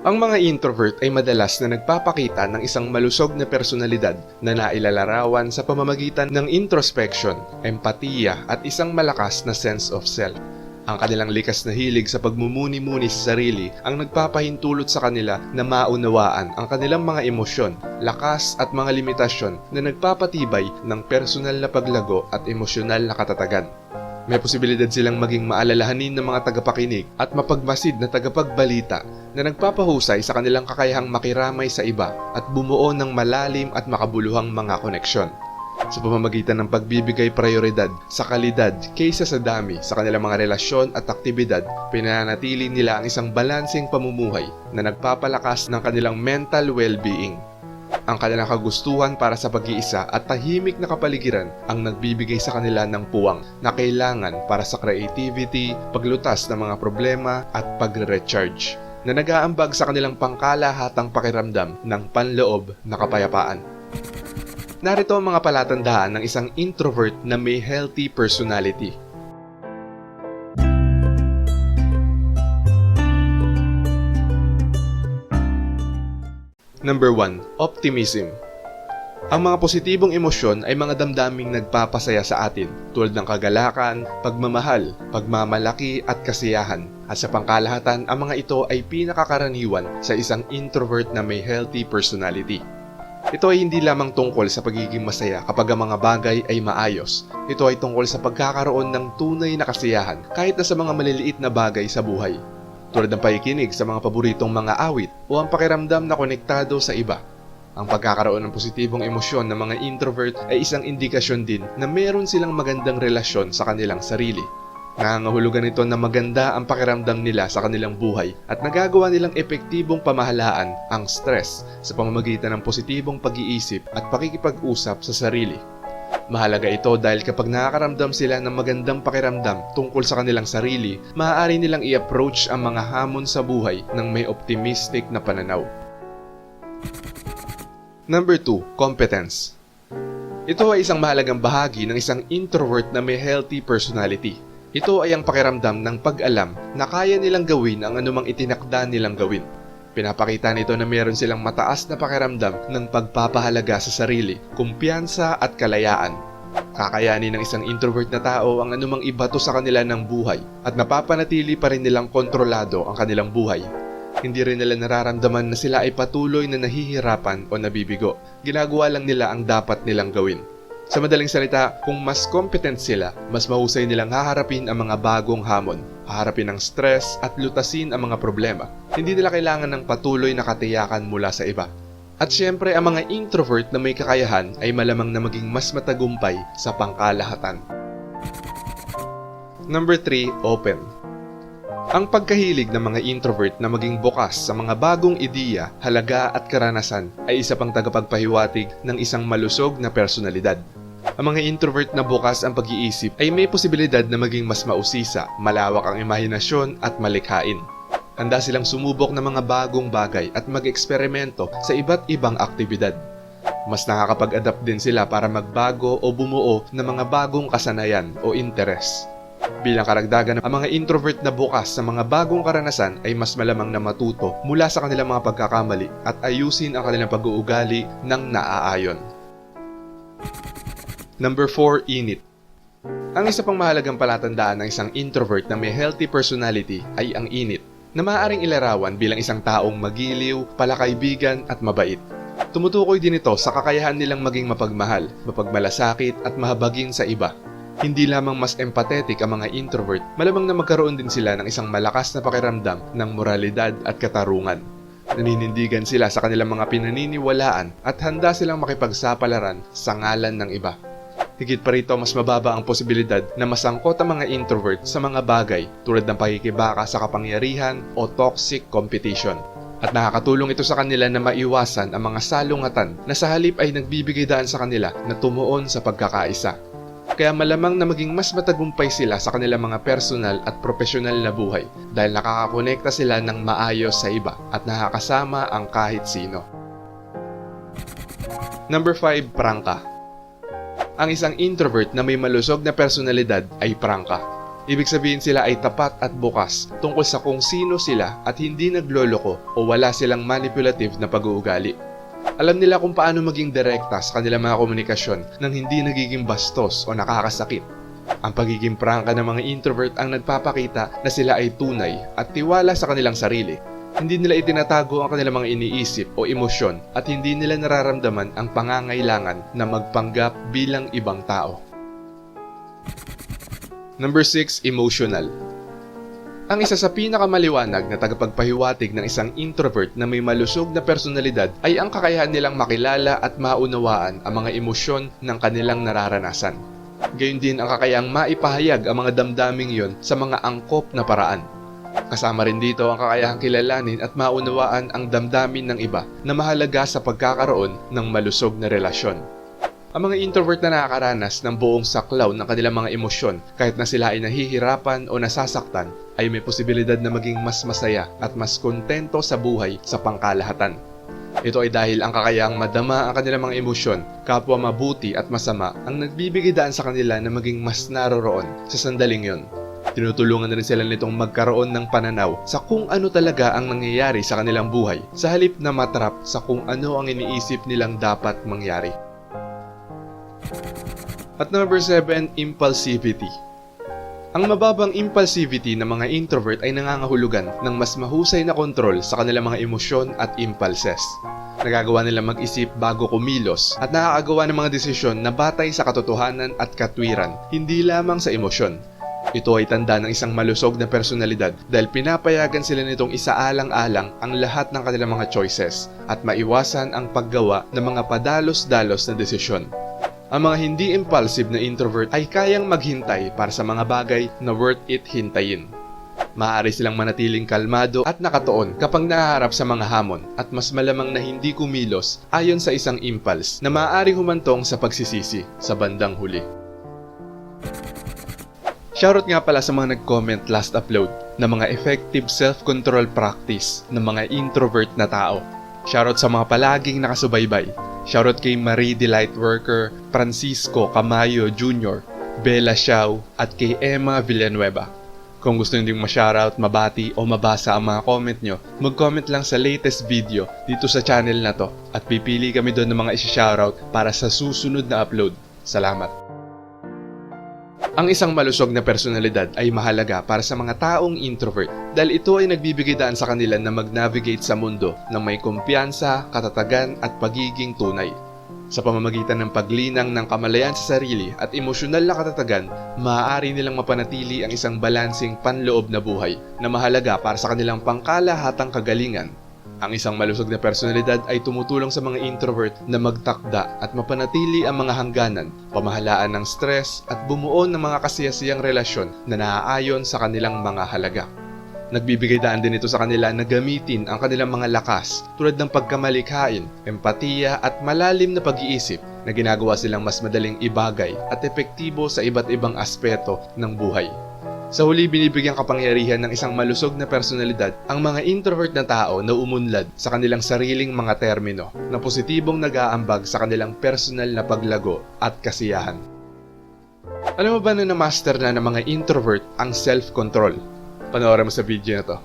Ang mga introvert ay madalas na nagpapakita ng isang malusog na personalidad na nailalarawan sa pamamagitan ng introspection, empatiya at isang malakas na sense of self. Ang kanilang likas na hilig sa pagmumuni-muni sa sarili ang nagpapahintulot sa kanila na maunawaan ang kanilang mga emosyon, lakas at mga limitasyon na nagpapatibay ng personal na paglago at emosyonal na katatagan. May posibilidad silang maging maalalahanin ng mga tagapakinig at mapagmasid na tagapagbalita na nagpapahusay sa kanilang kakayahang makiramay sa iba at bumuo ng malalim at makabuluhang mga koneksyon. Sa pamamagitan ng pagbibigay prioridad sa kalidad kaysa sa dami sa kanilang mga relasyon at aktibidad, pinanatili nila ang isang balanseng pamumuhay na nagpapalakas ng kanilang mental well-being. Ang kanilang kagustuhan para sa pag-iisa at tahimik na kapaligiran ang nagbibigay sa kanila ng puwang na kailangan para sa creativity, paglutas ng mga problema at pagre-recharge na nag-aambag sa kanilang pangkalahatang pakiramdam ng panloob na kapayapaan. Narito ang mga palatandaan ng isang introvert na may healthy personality. Number 1. Optimism. Ang mga positibong emosyon ay mga damdaming nagpapasaya sa atin tulad ng kagalakan, pagmamahal, pagmamalaki at kasiyahan. At sa pangkalahatan, ang mga ito ay pinakakaraniwan sa isang introvert na may healthy personality. Ito ay hindi lamang tungkol sa pagiging masaya kapag ang mga bagay ay maayos. Ito ay tungkol sa pagkakaroon ng tunay na kasiyahan kahit na sa mga maliliit na bagay sa buhay. Tulad ng pakikinig sa mga paboritong mga awit o ang pakiramdam na konektado sa iba. Ang pagkakaroon ng positibong emosyon ng mga introvert ay isang indikasyon din na meron silang magandang relasyon sa kanilang sarili. Nangangahulugan ito na maganda ang pakiramdam nila sa kanilang buhay at nagagawa nilang epektibong pamahalaan ang stress sa pamamagitan ng positibong pag-iisip at pakikipag-usap sa sarili. Mahalaga ito dahil kapag nakakaramdam sila ng magandang pakiramdam tungkol sa kanilang sarili, maaari nilang i-approach ang mga hamon sa buhay ng may optimistic na pananaw. Number 2. Competence Ito ay isang mahalagang bahagi ng isang introvert na may healthy personality. Ito ay ang pakiramdam ng pag-alam na kaya nilang gawin ang anumang itinakda nilang gawin. Pinapakita nito na meron silang mataas na pakiramdam ng pagpapahalaga sa sarili, kumpiyansa at kalayaan. Kakayanin ng isang introvert na tao ang anumang ibato sa kanila ng buhay at napapanatili pa rin nilang kontrolado ang kanilang buhay. Hindi rin nila nararamdaman na sila ay patuloy na nahihirapan o nabibigo. Ginagawa lang nila ang dapat nilang gawin. Sa madaling salita, kung mas competent sila, mas mahusay nilang haharapin ang mga bagong hamon, haharapin ang stress at lutasin ang mga problema. Hindi nila kailangan ng patuloy na katiyakan mula sa iba. At syempre, ang mga introvert na may kakayahan ay malamang na maging mas matagumpay sa pangkalahatan. Number 3. Open. Ang pagkahilig ng mga introvert na maging bukas sa mga bagong ideya, halaga at karanasan ay isa pang tagapagpahiwatig ng isang malusog na personalidad. Ang mga introvert na bukas ang pag-iisip ay may posibilidad na maging mas mausisa, malawak ang imahinasyon at malikhain. Handa silang sumubok ng mga bagong bagay at mag-eksperimento sa iba't ibang aktibidad. Mas nakakapag-adapt din sila para magbago o bumuo ng mga bagong kasanayan o interes. Bilang karagdagan, ang mga introvert na bukas sa mga bagong karanasan ay mas malamang na matuto mula sa kanilang mga pagkakamali at ayusin ang kanilang pag-uugali ng naaayon. Number 4. Init Ang isa pang mahalagang palatandaan ng isang introvert na may healthy personality ay ang init, na maaaring ilarawan bilang isang taong magiliw, palakaibigan at mabait. Tumutukoy din ito sa kakayahan nilang maging mapagmahal, mapagmalasakit at mahabagin sa iba. Hindi lamang mas empathetic ang mga introvert, malamang na magkaroon din sila ng isang malakas na pakiramdam ng moralidad at katarungan. Naninindigan sila sa kanilang mga pinaniniwalaan at handa silang makipagsapalaran sa ngalan ng iba. Higit pa rito, mas mababa ang posibilidad na masangkot ang mga introvert sa mga bagay tulad ng pakikibaka sa kapangyarihan o toxic competition. At nakakatulong ito sa kanila na maiwasan ang mga salungatan na sa halip ay nagbibigay daan sa kanila na tumuon sa pagkakaisa. Kaya malamang na maging mas matagumpay sila sa kanilang mga personal at profesional na buhay dahil nakakakonekta sila ng maayos sa iba at nakakasama ang kahit sino. Number 5. Prangka Ang isang introvert na may malusog na personalidad ay prangka. Ibig sabihin sila ay tapat at bukas tungkol sa kung sino sila at hindi nagloloko o wala silang manipulative na pag-uugali. Alam nila kung paano maging direkta sa kanilang mga komunikasyon nang hindi nagiging bastos o nakakasakit. Ang pagiging prangka ng mga introvert ang nagpapakita na sila ay tunay at tiwala sa kanilang sarili. Hindi nila itinatago ang kanilang mga iniisip o emosyon at hindi nila nararamdaman ang pangangailangan na magpanggap bilang ibang tao. Number 6, emotional. Ang isa sa pinakamaliwanag na tagapagpahiwatig ng isang introvert na may malusog na personalidad ay ang kakayahan nilang makilala at maunawaan ang mga emosyon ng kanilang nararanasan. Gayun din ang kakayang maipahayag ang mga damdaming yon sa mga angkop na paraan. Kasama rin dito ang kakayahang kilalanin at maunawaan ang damdamin ng iba na mahalaga sa pagkakaroon ng malusog na relasyon. Ang mga introvert na nakakaranas ng buong saklaw ng kanilang mga emosyon kahit na sila ay nahihirapan o nasasaktan ay may posibilidad na maging mas masaya at mas kontento sa buhay sa pangkalahatan. Ito ay dahil ang kakayahang madama ang kanilang mga emosyon, kapwa mabuti at masama ang nagbibigay daan sa kanila na maging mas naroroon sa sandaling yon. Tinutulungan na rin sila nitong magkaroon ng pananaw sa kung ano talaga ang nangyayari sa kanilang buhay sa halip na matrap sa kung ano ang iniisip nilang dapat mangyari. At number 7, impulsivity. Ang mababang impulsivity ng mga introvert ay nangangahulugan ng mas mahusay na kontrol sa kanilang mga emosyon at impulses. Nagagawa nila mag-isip bago kumilos at nakakagawa ng mga desisyon na batay sa katotohanan at katwiran, hindi lamang sa emosyon. Ito ay tanda ng isang malusog na personalidad dahil pinapayagan sila nitong isaalang-alang ang lahat ng kanilang mga choices at maiwasan ang paggawa ng mga padalos-dalos na desisyon. Ang mga hindi impulsive na introvert ay kayang maghintay para sa mga bagay na worth it hintayin. Maaari silang manatiling kalmado at nakatuon kapag nahaharap sa mga hamon at mas malamang na hindi kumilos ayon sa isang impulse na maaaring humantong sa pagsisisi sa bandang huli. Shoutout nga pala sa mga nag-comment last upload na mga effective self-control practice ng mga introvert na tao. Shoutout sa mga palaging nakasubaybay. Shoutout kay Marie Delight Worker, Francisco Camayo Jr., Bella Xiao, at kay Emma Villanueva. Kung gusto nyo ding ma-shoutout, mabati o mabasa ang mga comment nyo, mag-comment lang sa latest video dito sa channel na to at pipili kami doon ng mga isi-shoutout para sa susunod na upload. Salamat! Ang isang malusog na personalidad ay mahalaga para sa mga taong introvert dahil ito ay nagbibigay daan sa kanila na mag-navigate sa mundo ng may kumpiyansa, katatagan at pagiging tunay. Sa pamamagitan ng paglinang ng kamalayan sa sarili at emosyonal na katatagan, maaari nilang mapanatili ang isang balansing panloob na buhay na mahalaga para sa kanilang pangkalahatang kagalingan ang isang malusog na personalidad ay tumutulong sa mga introvert na magtakda at mapanatili ang mga hangganan, pamahalaan ng stress at bumuo ng mga kasiyasiyang relasyon na naaayon sa kanilang mga halaga. Nagbibigay daan din ito sa kanila na gamitin ang kanilang mga lakas tulad ng pagkamalikhain, empatiya at malalim na pag-iisip na ginagawa silang mas madaling ibagay at epektibo sa iba't ibang aspeto ng buhay. Sa huli, binibigyang kapangyarihan ng isang malusog na personalidad ang mga introvert na tao na umunlad sa kanilang sariling mga termino na positibong nag-aambag sa kanilang personal na paglago at kasiyahan. Alam mo ba na na-master na ng mga introvert ang self-control? Panoorin mo sa video na to.